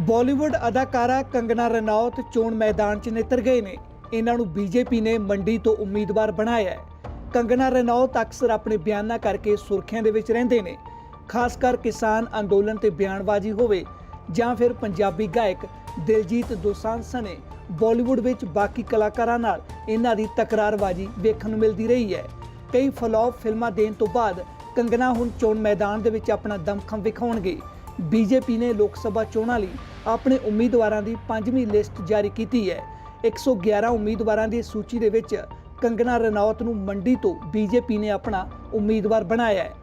ਬਾਲੀਵੁੱਡ ਅਦਾਕਾਰਾ ਕੰਗਨਾ ਰਣੌਤ ਚੋਣ ਮੈਦਾਨ 'ਚ ਨਿੱਤਰ ਗਏ ਨੇ। ਇਹਨਾਂ ਨੂੰ ਬੀਜੇਪੀ ਨੇ ਮੰਡੀ ਤੋਂ ਉਮੀਦਵਾਰ ਬਣਾਇਆ ਹੈ। ਕੰਗਨਾ ਰਣੌਤ ਅਕਸਰ ਆਪਣੇ ਬਿਆਨਾਂ ਕਰਕੇ ਸੁਰਖੀਆਂ ਦੇ ਵਿੱਚ ਰਹਿੰਦੇ ਨੇ। ਖਾਸ ਕਰ ਕਿਸਾਨ ਅੰਦੋਲਨ ਤੇ ਬਿਆਨਬਾਜ਼ੀ ਹੋਵੇ ਜਾਂ ਫਿਰ ਪੰਜਾਬੀ ਗਾਇਕ ਦਿਲਜੀਤ ਦੋਸਾਂਝ ਸਣੇ ਬਾਲੀਵੁੱਡ ਵਿੱਚ ਬਾਕੀ ਕਲਾਕਾਰਾਂ ਨਾਲ ਇਹਨਾਂ ਦੀ ਤਕਰਾਰਬਾਜ਼ੀ ਵੇਖਣ ਨੂੰ ਮਿਲਦੀ ਰਹੀ ਹੈ। ਕਈ ਫਲॉप ਫਿਲਮਾਂ ਦੇਣ ਤੋਂ ਬਾਅਦ ਕੰਗਨਾ ਹੁਣ ਚੋਣ ਮੈਦਾਨ ਦੇ ਵਿੱਚ ਆਪਣਾ ਦਮਖਮ ਵਿਖਾਉਣਗੇ। ਬੀਜੇਪੀ ਨੇ ਲੋਕ ਸਭਾ ਚੋਣਾਂ ਲਈ ਆਪਣੇ ਉਮੀਦਵਾਰਾਂ ਦੀ ਪੰਜਵੀਂ ਲਿਸਟ ਜਾਰੀ ਕੀਤੀ ਹੈ। 111 ਉਮੀਦਵਾਰਾਂ ਦੀ ਸੂਚੀ ਦੇ ਵਿੱਚ ਕੰਗਨਾ ਰਣੌਤ ਨੂੰ ਮੰਡੀ ਤੋਂ ਬੀਜੇਪੀ ਨੇ ਆਪਣਾ ਉਮੀਦਵਾਰ ਬਣਾਇਆ ਹੈ।